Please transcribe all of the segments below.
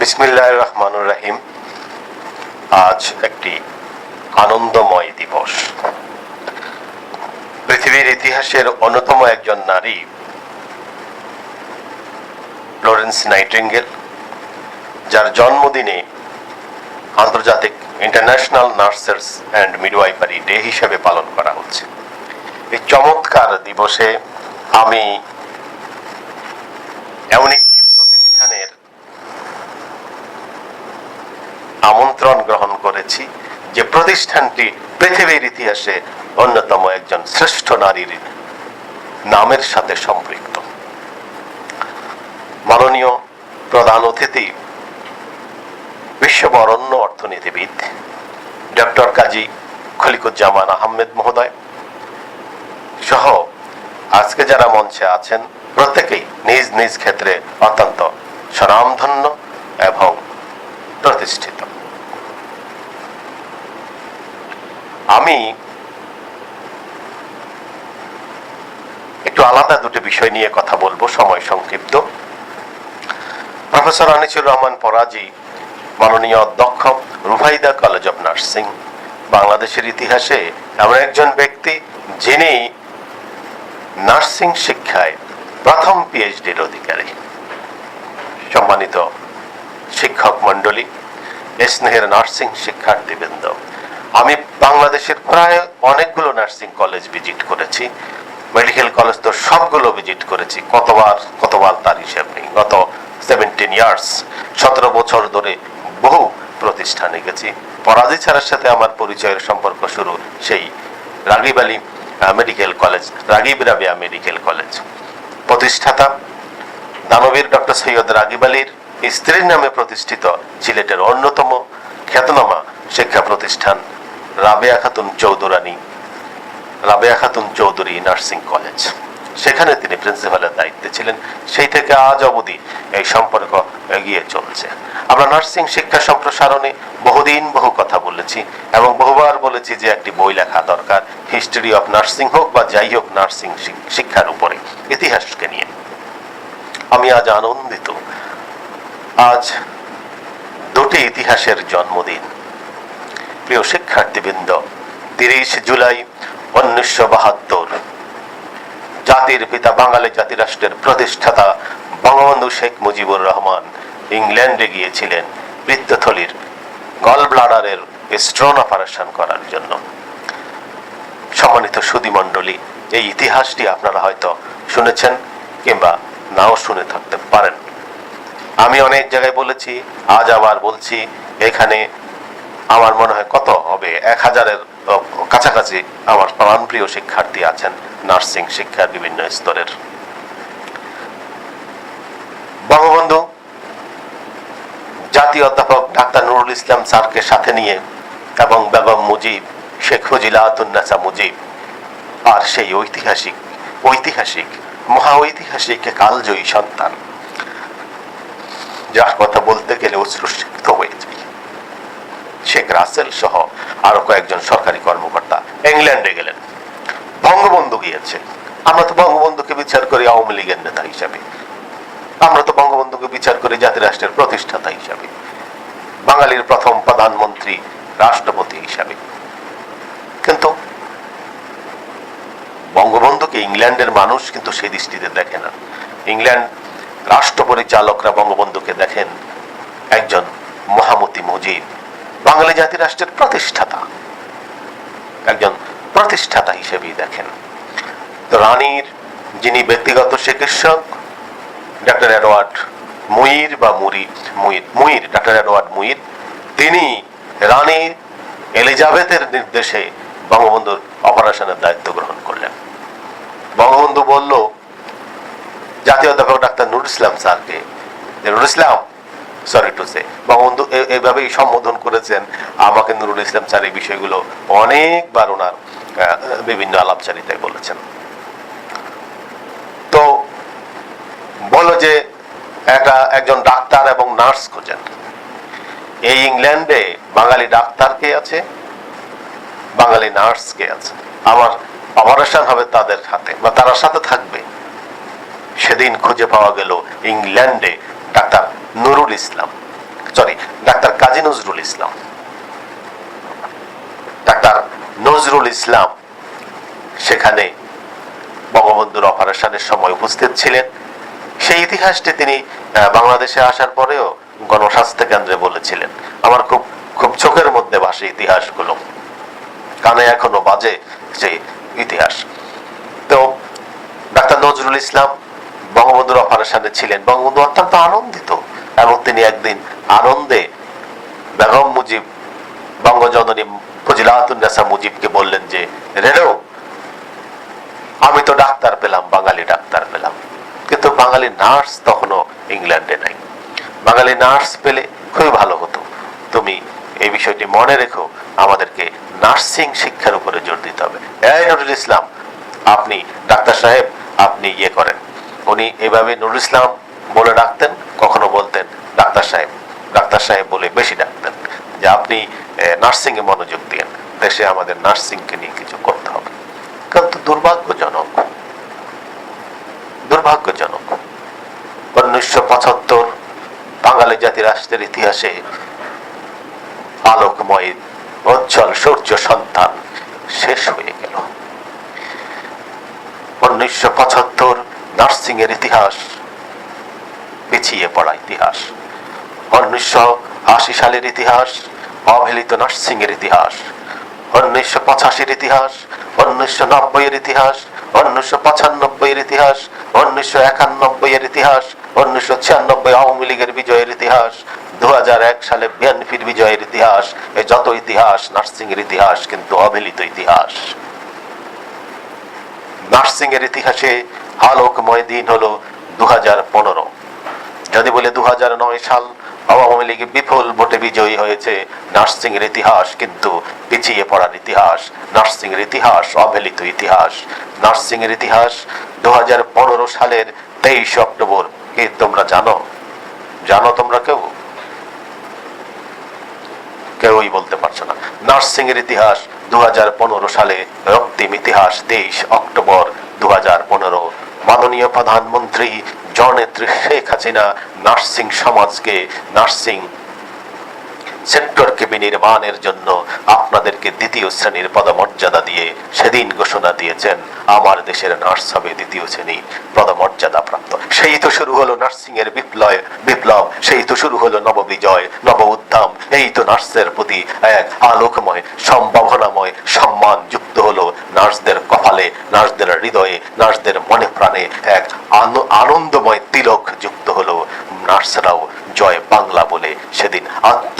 বিসমিল্লাহ রহমানুর রাহিম। আজ একটি আনন্দময় দিবস। পৃথিবীর ইতিহাসের অন্যতম একজন নারী ফ্লোরেন্স নাইটিঙ্গেল, যার জন্মদিনে আন্তর্জাতিক international nurses and midwifery day হিসেবে পালন করা হচ্ছে। এই চমৎকার দিবসে আমি এমন একটি প্রতিষ্ঠানের আমন্ত্রণ গ্রহণ করেছি যে প্রতিষ্ঠানটি পৃথিবীর ইতিহাসে অন্যতম একজন শ্রেষ্ঠ নারীর নামের সাথে সম্পৃক্ত। মাননীয় প্রধান অতিথি, বিশ্ববরণ্য অর্থনীতিবিদ, ডক্টর কাজী খলিকুজ্জামান আহমেদ মহোদয় সহ আজকে যারা মঞ্চে আছেন, প্রত্যেকেই নিজ নিজ ক্ষেত্রে অত্যন্ত স্বনামধন্য এবং প্রতিষ্ঠিত আমি একটু আলাদা দুটি বিষয় নিয়ে কথা বলব, সময় সংক্ষিপ্ত। প্রফেসর আনিসুর রহমান পরাজি, মাননীয় অধ্যক্ষ, রুভাইদা কলেজ অফ নার্সিং, বাংলাদেশের ইতিহাসে এমন একজন ব্যক্তি যিনি নার্সিং শিক্ষায় প্রথম পিএইচডির অধিকারী। সম্মানিত শিক্ষক মণ্ডলী, স্নেহের নার্সিং শিক্ষার্থীবৃন্দ আমি বাংলাদেশের প্রায় অনেকগুলো নার্সিং কলেজ ভিজিট করেছি। মেডিকেল কলেজ তো সবগুলো ভিজিট করেছি। কতবার কতবার তার হিসেব নেই। গত সেভেন্টিন ইয়ার্স সতেরো বছর ধরে বহু প্রতিষ্ঠানে গেছি। পরাজি ছাড়ার সাথে আমার পরিচয়ের সম্পর্ক শুরু সেই Ragib Ali medical college Ragib Rabeya medical college প্রতিষ্ঠাতা দানবীর ডক্টর সৈয়দ রাগিব আলীর স্ত্রীর নামে প্রতিষ্ঠিত সিলেটের অন্যতম খ্যাতনামা শিক্ষা প্রতিষ্ঠান রাবেয়া খাতুন চৌধুরানী, রাবেয়া খাতুন চৌধুরী নার্সিং কলেজ। সেখানে তিনি প্রিন্সিপালের দায়িত্বে ছিলেন। সেই থেকে আজ অবধি এই সম্পর্ক এগিয়ে চলছে। আমরা নার্সিং শিক্ষা সম্প্রসারণে বহুদিন বহু কথা বলেছি এবং বহুবার বলেছি যে একটি বই লেখা দরকার। হিস্ট্রি অফ নার্সিং হোক বা যাই হোক নার্সিং শিক্ষার উপরে, ইতিহাসকে নিয়ে। আমি আজ আনন্দিত। আজ দুটি ইতিহাসের জন্মদিন। প্রিয় শিক্ষার্থীবৃন্দ, তিরিশ জুলাই উনিশশো বাহাত্তর। জাতির পিতা, বাঙালি জাতি রাষ্ট্রের প্রতিষ্ঠাতা বঙ্গবন্ধু শেখ মুজিবুর রহমান ইংল্যান্ডে গিয়েছিলেন বৃত্তথলির গল ব্লাডারের স্ট্রন অপারেশন করার জন্য। সম্মানিত সুদীমণ্ডলী এই ইতিহাসটি আপনারা হয়তো শুনেছেন কিংবা নাও শুনে থাকতে পারেন। আমি অনেক জায়গায় বলেছি, আজ আবার বলছি, এখানে আমার মনে হয় কত হবে? এক হাজারের কাছাকাছি আমার প্রাণপ্রিয় শিক্ষার্থী আছেন নার্সিং শিক্ষার বিভিন্ন স্তরের। বঙ্গবন্ধু, জাতীয় অধ্যাপক ডাক্তার নুরুল ইসলাম স্যারকে সাথে নিয়ে এবং বেগম মুজিব, শেখ ফজিলাতুন্নাসা মুজিব আর সেই ঐতিহাসিক ঐতিহাসিক, মহা ঐতিহাসিক কালজয়ী সন্তান। যার কথা বলতে গেলে যায় শেখ রাসেল সহ আরও কয়েকজন সরকারি কর্মকর্তা ইংল্যান্ডে গেলেন। বঙ্গবন্ধু গিয়েছে। আমরা তো বঙ্গবন্ধুকে বিচার করি আওয়ামী লীগের নেতা হিসাবে। আমরা তো বঙ্গবন্ধুকে বিচার করি জাতি রাষ্ট্রের প্রতিষ্ঠাতা হিসাবে। বাঙালির প্রথম প্রধানমন্ত্রী রাষ্ট্রপতি হিসাবে। কিন্তু বঙ্গবন্ধুকে ইংল্যান্ডের মানুষ কিন্তু সেই দৃষ্টিতে দেখে না। ইংল্যান্ড রাষ্ট্র পরিচালকরা বঙ্গবন্ধুকে দেখেন একজন মহামতি মুজিব। বাঙালি জাতি রাষ্ট্রের প্রতিষ্ঠাতা। একজন প্রতিষ্ঠাতা হিসেবেই দেখেন। তো রানীর যিনি ব্যক্তিগত চিকিৎসক, ডাক্তার এডওয়ার্ড মুইর বা মুরি মুইর মুইর, ডাক্তার এডওয়ার্ড মুইর, তিনি রানী এলিজাবেথের নির্দেশে বঙ্গবন্ধুর অপারেশনের দায়িত্ব গ্রহণ করলেন। বঙ্গবন্ধু বলল, জাতীয় অধ্যাপক ডাক্তার নুরুল ইসলাম স্যারকে Nurul Islam sorry to say Bangabandhu এ- এভাবেই সম্বোধন করেছেন আমাকে নুরুল ইসলাম স্যার এই বিষয়গুলো অনেকবার ওনার বিভিন্ন আলাপচারিতায় বলেছেন। তো বলো যে একটা, একজন ডাক্তার এবং নার্স খোঁজেন। এই ইংল্যান্ডে বাঙালি ডাক্তার কে আছে? বাঙালি নার্স কে আছে? আমার অপারেশন হবে তাদের হাতে, বা তারা সাথে থাকবে। সেদিন খুঁজে পাওয়া গেল ইংল্যান্ডে doctor Nurul Islam. Sorry doctor Kazi Nazrul Islam. Doctor Nazrul Islam সেখানে বঙ্গবন্ধুর অপারেশনের সময় উপস্থিত ছিলেন। সেই ইতিহাসটি তিনি বাংলাদেশে আসার পরেও গণস্বাস্থ্য কেন্দ্রে বলেছিলেন। আমার খুব খুব চোখের মধ্যে ভাসে ইতিহাসগুলো। কানে এখনও বাজে যে ইতিহাস। তো, ডাক্তার নজরুল ইসলাম বঙ্গবন্ধুর অপারেশনে ছিলেন। বঙ্গবন্ধু অত্যন্ত আনন্দিত। এবং তিনি একদিন আনন্দে বেগম মুজিব বঙ্গজননী ফজিলাতুন্নেসা মুজিবকে বললেন যে রেনো আমি তো ডাক্তার পেলাম, বাঙালি ডাক্তার পেলাম। কিন্তু বাঙালি নার্স তখনও ইংল্যান্ডে নাই। বাঙালি নার্স পেলে খুবই ভালো হতো। তুমি এই বিষয়টি মনে রেখো, আমাদেরকে নার্সিং শিক্ষার উপরে জোর দিতে হবে। এই নুরুল ইসলাম, আপনি ডাক্তার সাহেব, আপনি ইয়ে করেন। উনি এভাবে নুরুল ইসলাম বলে ডাকতেন। বলতেন ডাক্তার সাহেব। ডাক্তার সাহেব বলে, বেশি ডাকতেন যে আপনি নার্সিং এ মনোযোগ দিন দেশে আমাদের নার্সিংকে নিয়ে কিছু করতে হবে। কিন্তু দুর্ভাগ্যজনক দুর্ভাগ্যজনক উনিশশো পঁচাত্তর বাঙালি জাতি রাষ্ট্রের ইতিহাসে আলোকময়, উজ্জ্বল, সূর্য সন্তান শেষ হয়ে গেল। উনিশশো পঁচাত্তর নার্সিং এর ইতিহাস পিছিয়ে পড়া ইতিহাস। উনিশশো আশি সালের ইতিহাস, অবহেলিত নার্সিং এর ইতিহাস। উনিশশো পঁচাশির ইতিহাস, উনিশশো নব্বই এর ইতিহাস, উনিশশো পঁচানব্বই এর ইতিহাস, উনিশশো একানব্বই এর ইতিহাস, উনিশশো ছিয়ানব্বই আওয়ামী লীগের বিজয়ের ইতিহাস দু হাজার এক সালে বিএনপির বিজয়ের ইতিহাস, এ যত ইতিহাস নার্সিং এর ইতিহাস কিন্তু অবহেলিত ইতিহাস। নার্সিং এর ইতিহাসে আলোকময় দিন হলো দু হাজার পনেরো। যদি বলে দু হাজার নয় সাল আওয়ামী লীগ বিপুল ভোটে বিজয়ী হয়েছে নার্সিং এর ইতিহাস কিন্তু পিছিয়ে পড়ার ইতিহাস। নার্সিং এর ইতিহাস অবহেলিত ইতিহাস। নার্সিং এর ইতিহাস দু সালের তেইশ অক্টোবর। কি তোমরা জানো? জানো তোমরা কেউ? কেউই বলতে পারছ না। নার্সিং এর ইতিহাস দু হাজার পনেরো সালে রক্তিম ইতিহাস, তেইশ অক্টোবর দু মাননীয় প্রধানমন্ত্রী জননেত্রী শেখ হাসিনা নার্সিং সমাজকে নার্সিং সেক্টরকে বিনির্মাণের জন্য আপনাদেরকে দ্বিতীয় শ্রেণির পদমর্যাদা দিয়ে সেদিন ঘোষণা দিয়েছেন, আমার দেশের নার্স হবে দ্বিতীয় শ্রেণি পদমর্যাদা প্রাপ্ত সেই তো শুরু হলো নার্সিং এর বিপ্লব বিপ্লব সেই তো শুরু হলো নববিজয় নব উদ্যম এই তো নার্সের প্রতি এক আলোকময়, সম্ভাবনাময় সম্মান যুক্ত হলো নার্সদের কপালে, নার্সদের হৃদয়ে, নার্সদের মনে প্রাণে এক আনন্দময় তিলক যুক্ত হলো নার্সরাও জয় বাংলা বলে সেদিন মনে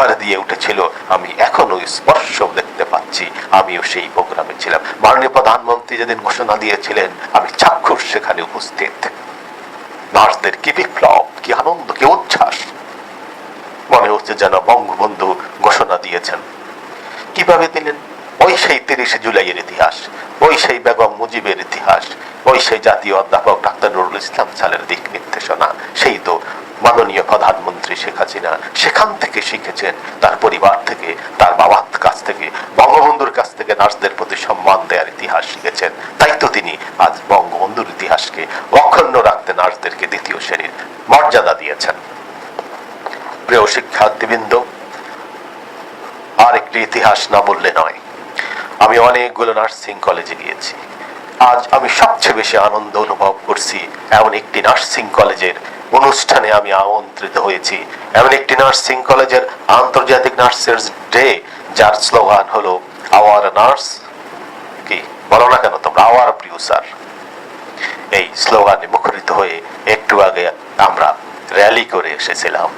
চিৎকার দিয়ে উঠেছিল। আমি এখনও স্পর্শ দেখতে পাচ্ছি। আমিও সেই প্রোগ্রামে ছিলাম। মাননীয় প্রধানমন্ত্রী যেদিন ঘোষণা দিয়েছিলেন, আমি চাক্ষুষ সেখানে উপস্থিত। নার্সদের কি বিপ্লব, কি আনন্দ, কি উচ্ছ্বাস? মনে হচ্ছে যেন বঙ্গবন্ধু ঘোষণা দিয়েছেন। কীভাবে দিলেন? ওই সেই তিরিশে জুলাইয়ের ইতিহাস, ওই সেই বেগম মুজিবের ইতিহাস, ওই সেই জাতীয় অধ্যাপক ডাক্তার নুরুল ইসলাম সালের দিক নির্দেশনা, সেই তো মাননীয় প্রধানমন্ত্রী শেখ হাসিনা সেখান থেকে শিখেছেন তার পরিবার থেকে, তার বাবার কাছ থেকে, বঙ্গবন্ধুর কাছ থেকে নার্সদের প্রতি সম্মান দেওয়ার ইতিহাস শিখেছেন। তাই তো তিনি আজ বঙ্গবন্ধুর ইতিহাসকে অক্ষুণ্ণ রাখতে নার্সদেরকে দ্বিতীয় শ্রেণির মর্যাদা দিয়েছেন। প্রিয় শিক্ষার্থীবৃন্দ আর একটি ইতিহাস না বললে নয়। আমি অনেকগুলো নার্সিং কলেজে গিয়েছি। আজ আমি সবচেয়ে বেশি আনন্দ অনুভব করছি এমন একটি নার্সিং কলেজের অনুষ্ঠানে আমি আমন্ত্রিত হয়েছি। এমন একটি নার্সিং কলেজের আন্তর্জাতিক নার্সের ডে, যার স্লোগান হলো আওয়ার নার্স কি? বলো না কেন তোমরা আওয়ার প্রিয় স্যার এই স্লোগানে মুখরিত হয়ে একটু আগে আমরা র্যালি করে এসেছিলাম।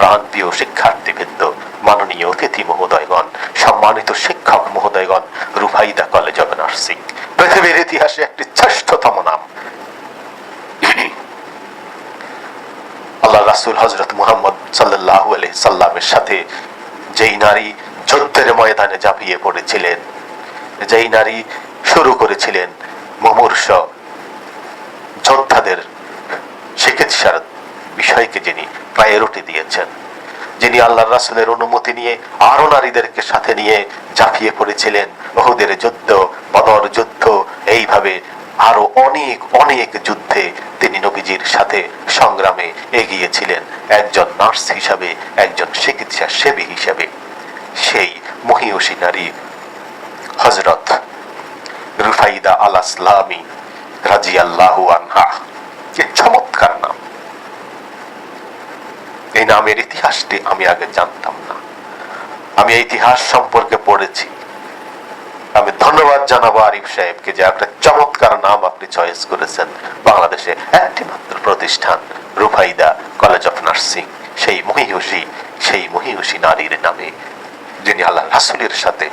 প্রান্তীয় শিক্ষার্থীবৃন্দ, মাননীয় অতিথি মহোদয়গণ, সম্মানিত শিক্ষক মহোদয়গণ, রুফাইদা কলেজ অব নার্সিং। পৃথিবীর ইতিহাসে একটি শ্রেষ্ঠতম নাম আল্লাহ রাসুল হজরত মুহাম্মদ সাল্লাহ সাল্লামের সাথে যেই নারী যুদ্ধের ময়দানে ঝাঁপিয়ে পড়েছিলেন, যেই নারী শুরু করেছিলেন মুমূর্ষ যোদ্ধাদের চিকিৎসার বিষয়কে যিনি প্রায়োরিটি দিয়েছেন, যিনি আল্লাহ রাসুলের অনুমতি নিয়ে আরও নারীদেরকে সাথে নিয়ে ঝাঁপিয়ে পড়েছিলেন। বহুদের যুদ্ধ, বদর যুদ্ধ, এইভাবে আরও অনেক অনেক যুদ্ধে তিনি নবীজির সাথে সংগ্রামে এগিয়েছিলেন। একজন নার্স হিসাবে, একজন চিকিৎসা সেবী হিসাবে। সেই মহিয়সী নারী হজরত রুফাইদা আল আসলামী রাজি আল্লাহ আনহা। কি চমৎকার নাম। এই নামের ইতিহাসটি আমি আগে জানতাম না। আমি ইতিহাস সম্পর্কে পড়েছি। ধন্যবাদ জানাব আরিফ সাহেবকে যে একটা চমৎকার নাম আপনি চয়েস করেছেন। বাংলাদেশে একটি মাত্র প্রতিষ্ঠান, রুফাইদা কলেজ অফ নার্সিং। সেই মহিষী সেই মহিষী নারীর নামে, যিনি আল্লাহ রাসুলের সাথে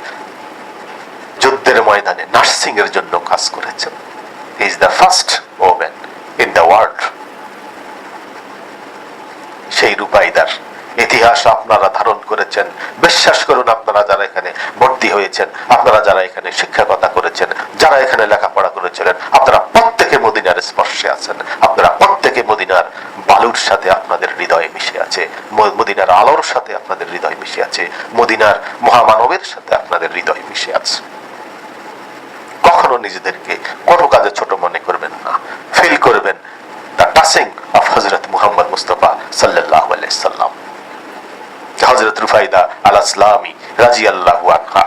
যুদ্ধের ময়দানে নার্সিং এর জন্য কাজ করেছেন। Is the first women in the world সেই রূপাইদার ইতিহাস আপনারা ধারণ করেছেন। বিশ্বাস করুন, আপনারা যারা ভর্তি হয়েছেন। আপনারা যারা এখানে শিক্ষকতা করেছেন, যারা এখানে লেখাপড়া করেছিলেন, আপনারা প্রত্যেকে মদিনার স্পর্শে আছেন। আপনারা প্রত্যেকে মদিনার বালুর সাথে আপনাদের হৃদয়ে মিশে আছে। মদিনার আলোর সাথে আপনাদের হৃদয় মিশে আছে। মদিনার মহামানবের সাথে আপনাদের হৃদয় মিশে আছে। কখনো নিজেদেরকে কোনো কাজে ছোট মনে করবেন না। ফিল করবেন দ্য টাসিং অফ হজরত মুহাম্মদ মুস্তফা সাল্লাহ সাল্লাম। হজরত রুফাইদা আল আসলামী রাজি আল্লাহ আনহা।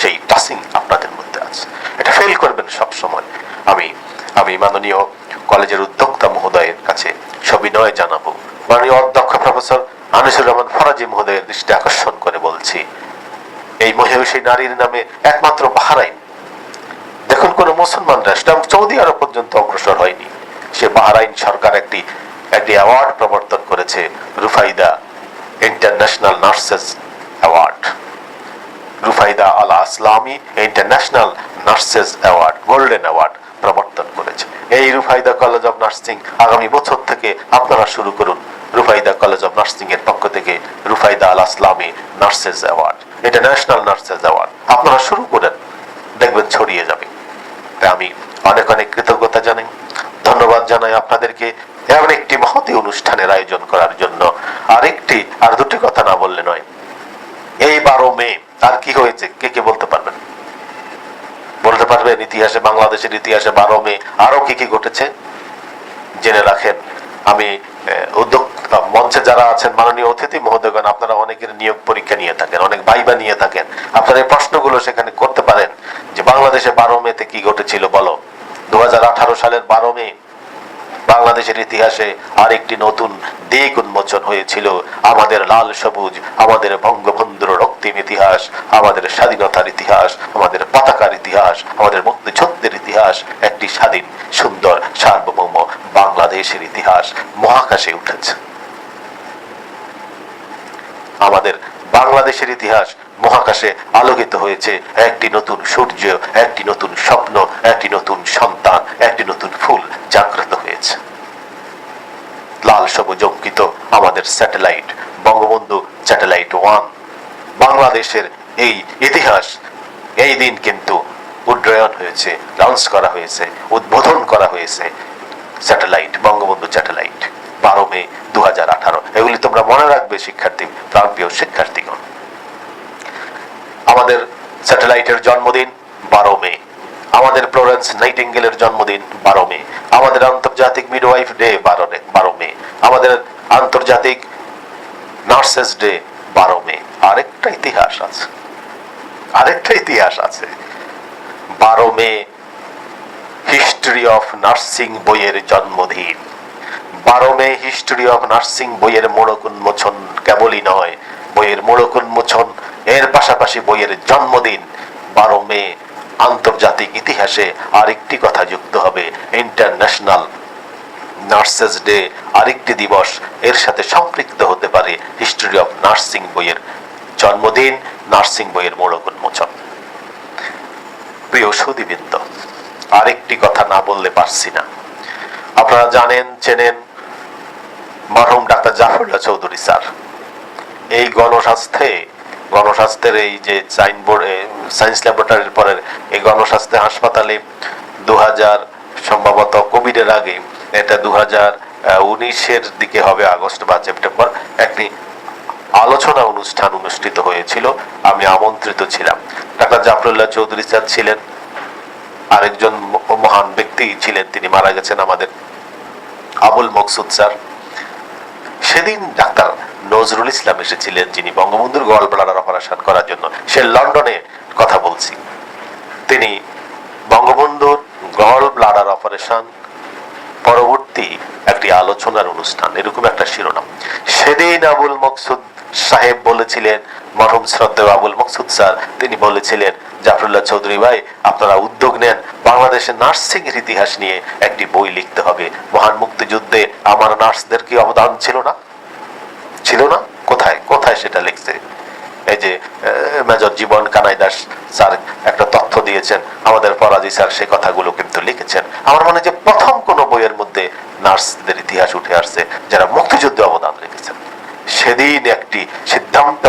সেই টাসিং আপনাদের মধ্যে আছে। এটা ফেল করবেন সব সময় আমি আমি মাননীয় কলেজের উদ্যোক্তা মহোদয়ের কাছে সবিনয় জানাব। মাননীয় অধ্যক্ষ প্রফেসর আনিসুর রহমান ফরাজি মহোদয়ের দৃষ্টি আকর্ষণ করে বলছি, এই মহিষী নারীর নামে একমাত্র বাহারাইন দেখুন, কোন মুসলমান রাষ্ট্র সৌদি আরব পর্যন্ত অগ্রসর হয়নি। সে বাহারাইন সরকার একটি একটি অ্যাওয়ার্ড প্রবর্তন করেছে Rufaida international nurses award Rufaida Al Aslami international nurses award golden award প্রবর্তন করেছে। এই রুফাইদা কলেজ অফ নার্সিং আগামী বছর থেকে আপনারা শুরু করুন রুফাইদা কলেজ অফ নার্সিং এর পক্ষ থেকে Rufaida Al Aslami nurses award international nurses award আপনারা শুরু করেন, দেখবেন ছড়িয়ে যাবে। তাই আমি অনেক অনেক কৃতজ্ঞতা জানাই। ধন্যবাদ জানাই আপনাদেরকে। এমন একটি মহতি অনুষ্ঠানের আয়োজন করার জন্য। আরেকটি আর দুটি কথা না বললে নয় এই বারো মে আর কি হয়েছে কে কে বলতে পারবেন বলতে পারবেন ইতিহাসে, বাংলাদেশের ইতিহাসে বারো মে আরও কি কি ঘটেছে? জেনে রাখেন, আমি মঞ্চে যারা আছেন, মাননীয় অতিথি মহোদয়গণ আপনারা অনেকের নিয়োগ পরীক্ষা নিয়ে থাকেন, অনেক ভাইবা নিয়ে থাকেন। আপনারা এই প্রশ্নগুলো সেখানে করতে পারেন, যে বাংলাদেশে বারো মেতে কি ঘটেছিল, বলো। দু হাজার আঠারো সালের বারো মে, বাংলাদেশের ইতিহাসে আরেকটি নতুন দিক উন্মোচন হয়েছিল, আমাদের লাল সবুজ, আমাদের বঙ্গবন্ধুর রক্তিম ইতিহাস, আমাদের স্বাধীনতার ইতিহাস, আমাদের ইতিহাস আমাদের মুক্তিযুদ্ধের ইতিহাস একটি স্বাধীন, সুন্দর, সার্বভৌম বাংলাদেশের ইতিহাস মহাকাশে উঠেছে। আমাদের বাংলাদেশের ইতিহাস মহাকাশে আলোকিত হয়েছে। একটি নতুন সূর্য, একটি নতুন স্বপ্ন, একটি নতুন সন্তান, একটি নতুন ফুল জাগ্রত হয়েছে। লাল সবুজ অঙ্কিত আমাদের স্যাটেলাইট, বঙ্গবন্ধু স্যাটেলাইট ওয়ান। বাংলাদেশের এই ইতিহাস এই দিন কিন্তু উড্ডয়ন হয়েছে লঞ্চ করা হয়েছে, উদ্বোধন করা হয়েছে স্যাটেলাইট বঙ্গবন্ধু স্যাটেলাইট বারো মে দু হাজার আঠারো। এগুলি তোমরা মনে রাখবে, শিক্ষার্থী, প্রাণপ্রিয় শিক্ষার্থীগণ। আমাদের স্যাটেলাইটের জন্মদিন বারো মে। আমাদের ফ্লোরেন্স নাইটিঙ্গেলের জন্মদিন বারো মে। আমাদের আন্তর্জাতিক মিডওয়াইফ ডে বারো বারো মে। আমাদের আন্তর্জাতিক নার্সেস ডে বারো মে। আরেকটা ইতিহাস আছে। আরেকটা ইতিহাস আছে। বারো মে হিস্ট্রি অফ নার্সিং বইয়ের জন্মদিন। বারো মে হিস্ট্রি অফ নার্সিং বইয়ের মোড়ক উন্মোচন কেবলই নয়, বইয়ের মোড়ক উন্মোচন এর পাশাপাশি বইয়ের জন্মদিন। বারো মে, আন্তর্জাতিক ইতিহাসে আরেকটি কথা যুক্ত হবে ইন্টারন্যাশনাল নার্সেস ডে আরেকটি দিবস। এর সাথে সম্পৃক্ত হতে পারে হিস্ট্রি অফ নার্সিং বইয়ের জন্মদিন নার্সিং বইয়ের মোড়ক উন্মোচন। প্রিয় সুদীবৃন্দ, আরেকটি কথা না বললে পারছি না। আপনারা জানেন, চেনেন, মরহুম ডাক্তার জাফরুল্লাহ চৌধুরী স্যার। এই গণস্বাস্থ্যে, গণস্বাস্থ্যের এই যে সাইনবোর্ড সায়েন্স ল্যাবরেটরির পরের এই গণস্বাস্থ্য হাসপাতালে দু হাজার সম্ভবত কোভিডের আগে, এটা দু হাজার উনিশের দিকে হবে আগস্ট বা সেপ্টেম্বর, একটি আলোচনা অনুষ্ঠান অনুষ্ঠিত হয়েছিল। আমি আমন্ত্রিত ছিলাম। ডাক্তার জাফরুল্লাহ চৌধুরী স্যার ছিলেন। আরেকজন মহান ব্যক্তি ছিলেন। তিনি মারা গেছেন আমাদের আবুল মকসুদ স্যার। সেদিন ডাক্তার নজরুল ইসলাম এসেছিলেন, যিনি বঙ্গবন্ধুর গল ব্লাডার অপারেশন করার জন্য। সে লন্ডনে কথা বলছি। তিনি বঙ্গবন্ধুর গল ব্লাডার অপারেশন পরবর্তী একটি আলোচনার অনুষ্ঠান, এরকম একটা শিরোনাম। সেদিন আবুল মকসুদ সাহেব বলেছিলেন, মরহুম শ্রদ্ধেয় আবুল মকসুদ স্যার, তিনি বলেছিলেন, জাফরুল্লাহ চৌধুরী ভাই, আপনারা উদ্যোগ নেন, বাংলাদেশের নার্সিং এর ইতিহাস নিয়ে একটি বই লিখতে হবে। মহান মুক্তিযুদ্ধে আমার নার্সদের কি অবদান ছিল না? ছিল না? কোথায়? কোথায় সেটা লিখছে? এই যে মেজর জীবন কানাই দাস স্যার একটা তথ্য দিয়েছেন, আমাদের পরাজি স্যার সে কথাগুলো কিন্তু লিখেছেন। আমার মনে যে প্রথম কোন বইয়ের মধ্যে নার্সদের ইতিহাস উঠে আসছে, যারা মুক্তিযুদ্ধে অবদান রেখেছেন সেদিন একটি সিদ্ধান্ত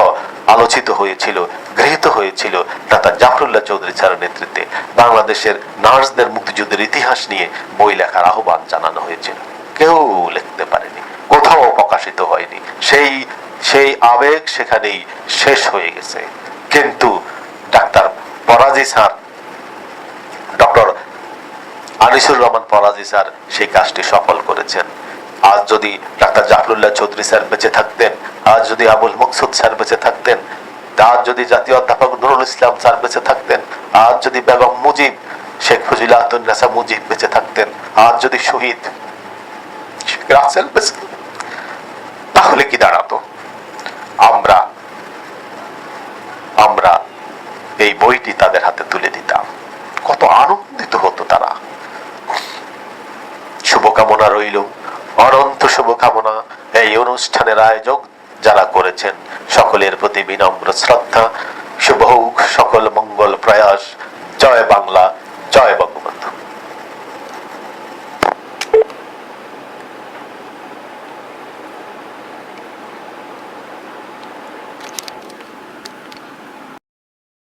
আলোচিত হয়েছিল, গৃহীত হয়েছিল ডাক্তার জাফরুল্লাহ চৌধুরী স্যারের নেতৃত্বে। বাংলাদেশের নার্সদের মুক্তিযুদ্ধের ইতিহাস নিয়ে বই লেখার আহ্বান জানানো হয়েছিল। কেউ লিখতে পারেনি, কোথাও প্রকাশিত হয়নি। সেই সেই আবেগ সেখানেই শেষ হয়ে গেছে। কিন্তু doctor Paraji sir, doctor Anisur Rahman Paraji sir সেই কাজটি সফল করেছেন। আজ যদি ডাক্তার জাফরুল্লাহ চৌধুরী স্যার বেঁচে থাকতেন, আজ যদি আবুল মকসুদ স্যার বেঁচে থাকতেন, আজ যদি জাতীয় অধ্যাপক নুরুল ইসলাম স্যার বেঁচে থাকতেন, আজ যদি বেগম মুজিব, শেখ ফজিলাতুন্নেসা মুজিব বেঁচে থাকতেন, আজ যদি শহীদ তাহলে কি দাঁড়াতো? আমরা আমরা এই বইটি তাদের হাতে তুলে দিতাম। কত আনন্দিত হতো তারা। শুভকামনা রইল শুভকামনা। এই অনুষ্ঠানের আয়োজক যারা করেছেন, সকলের প্রতি বিনম্র শ্রদ্ধা। শুভ সকল মঙ্গল প্রয়াস। জয় বাংলা, জয় বঙ্গবন্ধু